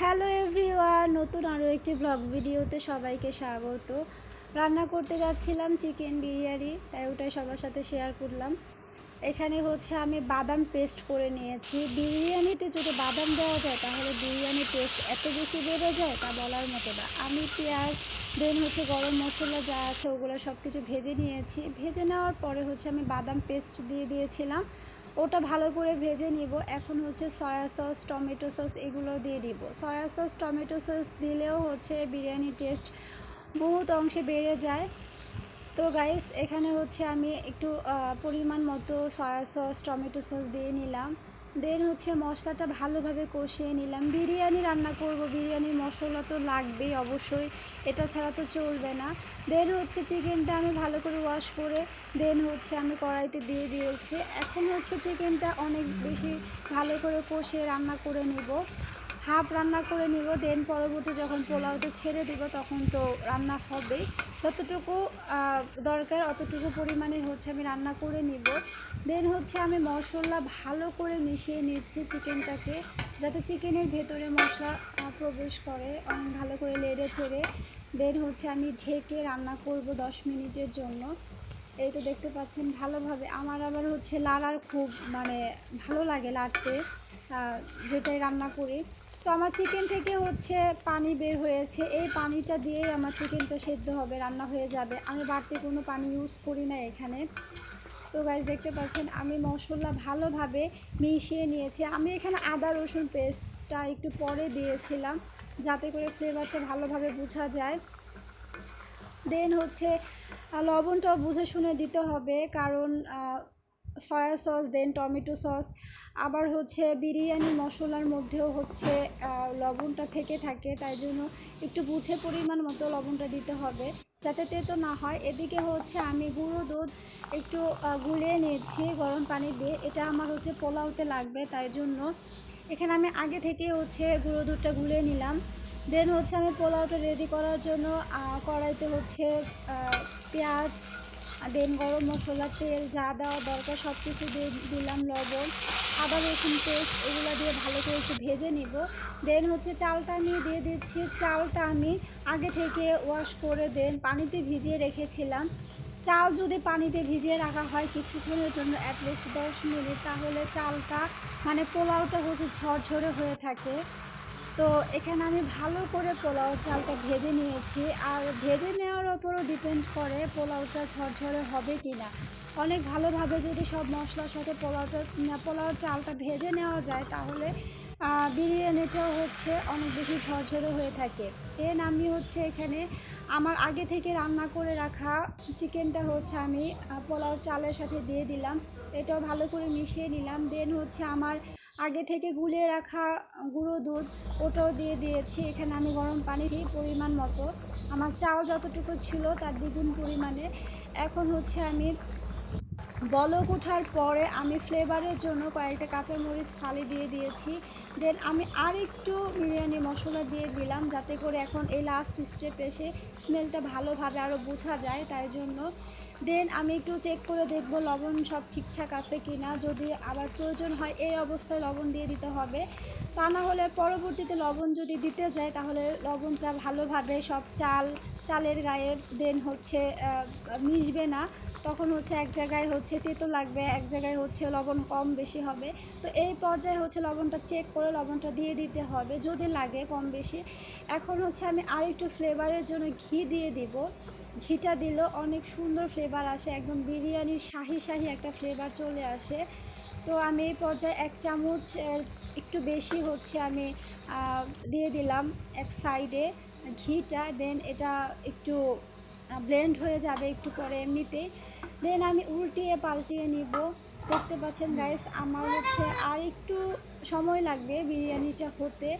Hello everyone, নতুন আরও একটি ব্লগ ভিডিওতে সবাইকে স্বাগত। রান্না করতে যাচ্ছিলাম চিকেন বিরিয়ানি, তাই ওটাই সবার সাথে শেয়ার করলাম। এখানে হচ্ছে আমি বাদাম পেস্ট করে নিয়েছি। বিরিয়ানিতে যদি বাদাম দেওয়া যায়, তাহলে বিরিয়ানি টেস্ট এত বেশি বেড়ে যায় তা বলার মতো না। আমি পেঁয়াজ দেন হচ্ছে গরম মশলা যা আছে ওগুলো সব কিছু ভেজে নিয়েছি। ভেজে নেওয়ার পরে হচ্ছে আমি বাদাম পেস্ট দিয়ে দিয়েছিলাম। ওটা ভালো করে ভেজে নিব। এখন হচ্ছে সয়া সস টমেটো সস এগুলো দিয়ে দিব। সয়া সস টমেটো সস দিলেও হচ্ছে বিরিয়ানি টেস্ট বহুত অংশে বেড়ে যায়। তো গাইস এখানে হচ্ছে আমি একটু পরিমাণ মতো সয়া সস টমেটো সস দিয়ে নিলাম। দেন হচ্ছে মশলাটা ভালোভাবে কষিয়ে নিলাম। বিরিয়ানি রান্না করব, বিরিয়ানির মশলা তো লাগবেই অবশ্যই, এটা ছাড়া তো চলবে না। দেন হচ্ছে চিকেনটা আমি ভালো করে ওয়াশ করে, দেন হচ্ছে আমি কড়াইতে দিয়ে দিয়েছি। এখন হচ্ছে চিকেনটা অনেক বেশি ভালো করে কষিয়ে রান্না করে নিব। হাফ রান্না করে নিব দেন পরবর্তী যখন পোলাওতে ছেড়ে দিব তখন তো রান্না হবেই। যতটুকু দরকার অতটুকু পরিমাণে হচ্ছে আমি রান্না করে নিব। দেন হচ্ছে আমি মশলা ভালো করে মিশিয়ে নিচ্ছি চিকেনটাকে, যাতে চিকেনের ভেতরে মশলা প্রবেশ করে অনেক ভালো করে লেড়ে চেড়ে। দেন হচ্ছে আমি ঢেকে রান্না করব দশ মিনিটের জন্য। এই তো দেখতে পাচ্ছেন ভালোভাবে। আমার আবার হচ্ছে লাড়ার খুব মানে ভালো লাগে লাড়তে যেটাই রান্না করি। তো আমার চিকেন থেকে হচ্ছে পানি বের হয়েছে। এই পানিটা দিয়েই আমার চিকেনটা সেদ্ধ হবে, রান্না হয়ে যাবে। আমি বাড়তি কোনো পানি ইউজ করি না এখানে। তো গাইজ দেখতে পাচ্ছেন, আমি মশলা ভালোভাবে মিশিয়ে নিয়েছি। আমি এখানে আদা, রসুন পেস্টটা একটু পরে দিয়েছিলাম, যাতে করে ফ্লেভারটা ভালোভাবে বোঝা যায়। দেন হচ্ছে লবণটাও বুঝে শুনে দিতে হবে, কারণ soya sauce then tomato sauce আবার হচ্ছে বিরিয়ানি মশলার মধ্যেও হচ্ছে লবণটা থেকে থাকে, তাই জন্য একটু বুঝে পরিমাণ মতো লবণটা দিতে হবে, যাতে তেতো না হয়। এদিকে হচ্ছে আমি গুঁড়ো দুধ একটু গুলিয়ে নিয়েছি গরম পানি দিয়ে। এটা আমার হচ্ছে পোলাওতে লাগবে, তাই জন্য এখানে আমি আগে থেকে হচ্ছে গুঁড়ো দুধটা গুলিয়ে নিলাম। দেন হচ্ছে আমি পোলাওটা রেডি করার জন্য কড়াইতে হচ্ছে পেঁয়াজ দেন গরম মশলা, তেল যা দেওয়া দরকার সব কিছু দিয়ে দিলাম লবণ। আদা রসুন পেস্ট এগুলো দিয়ে ভালো করে একটু ভেজে নিব। দেন হচ্ছে চালটা আমি দিয়ে দিচ্ছি। চালটা আমি আগে থেকে ওয়াশ করে দেন, পানিতে ভিজিয়ে রেখেছিলাম। চাল যদি পানিতে ভিজিয়ে রাখা হয় কিছুক্ষণের জন্য অ্যাটলিস্ট দশ মিনিট, তাহলে চালটা মানে পোলাওটা হচ্ছে ঝরঝরে হয়ে থাকে। তো এখানে আমি ভালো করে পোলাও চালটা ভেজে নিয়েছি। আর ভেজে নেওয়ার ওপরও ডিপেন্ড করে পোলাওটা ঝরঝরে হবে কি না অনেক ভালোভাবে যদি সব মশলার সাথে পোলাওটা, পোলাও চালটা ভেজে নেওয়া যায়, তাহলে বিরিয়ানিটাও হচ্ছে অনেক বেশি ঝরঝরে হয়ে থাকে। দেন আমি হচ্ছে এখানে আমার আগে থেকে রান্না করে রাখা চিকেনটা হচ্ছে আমি পোলাও চালের সাথে দিয়ে দিলাম। এটাও ভালো করে মিশিয়ে নিলাম। দেন হচ্ছে আমার আগে থেকে গুলে রাখা গুঁড়ো দুধ, ওটাও দিয়ে দিয়েছি। এখানে আমি গরম পানি পরিমাণ মতো। আমার চাও যতটুকু ছিল তার দ্বিগুণ পরিমাণে। এখন হচ্ছে আমি বলক ওঠার পরে আমি ফ্লেভারের জন্য কয়েকটা কাঁচামরিচ ফালি দিয়ে দিয়েছি। দেন আমি আর একটু বিরিয়ানি মশলা দিয়ে দিলাম যাতে করে এখন এই লাস্ট স্টেপ এসে স্মেলটা ভালোভাবে আরও বোঝা যায়, তাই জন্য। দেন আমি একটু চেক করে দেখব লবণ সব ঠিকঠাক আছে কি না যদি আবার প্রয়োজন হয় এই অবস্থায় লবণ দিয়ে দিতে হবে। তা না হলে পরবর্তীতে লবণ যদি দিতে যায়, তাহলে লবণটা ভালোভাবে সব চাল, চালের গায়ে দেন হচ্ছে মিশবে না। তখন হচ্ছে এক জায়গায় হচ্ছে তেতো লাগবে, এক জায়গায় হচ্ছে লবণ কম বেশি হবে। তো এই পর্যায়ে হচ্ছে লবণটা চেক করে লবণটা দিয়ে দিতে হবে, যদি লাগে কম বেশি। এখন হচ্ছে আমি আর একটু ফ্লেভারের জন্য ঘি দিয়ে দিব। ঘিটা দিলেও অনেক সুন্দর ফ্লেভার আসে, একদম বিরিয়ানির শাহি শাহি একটা ফ্লেভার চলে আসে। তো আমি এই পর্যায়ে এক চামচ একটু বেশি হচ্ছে আমি দিয়ে দিলাম এক সাইডে ঘিটা। দেন এটা একটু ব্লেন্ড হয়ে যাবে একটু পরে এমনিতেই দেন আমি উল্টিয়ে পাল্টিয়ে নিব। দেখতে পাচ্ছেন গাইস আমার হচ্ছে আর একটু সময় লাগবে বিরিয়ানিটা হতে।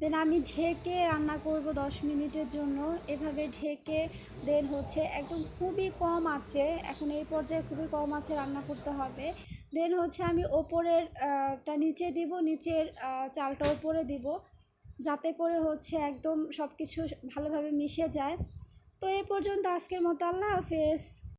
দেন আমি ঢেকে রান্না করব দশ মিনিটের জন্য। এভাবে ঢেকে দেন হচ্ছে একদম খুবই কম আছে। এখন এই পর্যায়ে খুবই কম আছে রান্না করতে হবে। দেন হচ্ছে আমি ওপরের টা নিচে দিব, নিচের চালটা ওপরে দিব। যাতে করে হচ্ছে একদম সব কিছু ভালোভাবে মিশে যায়। তো এ পর্যন্ত আজকের মতো আল্লাহ হাফেজ।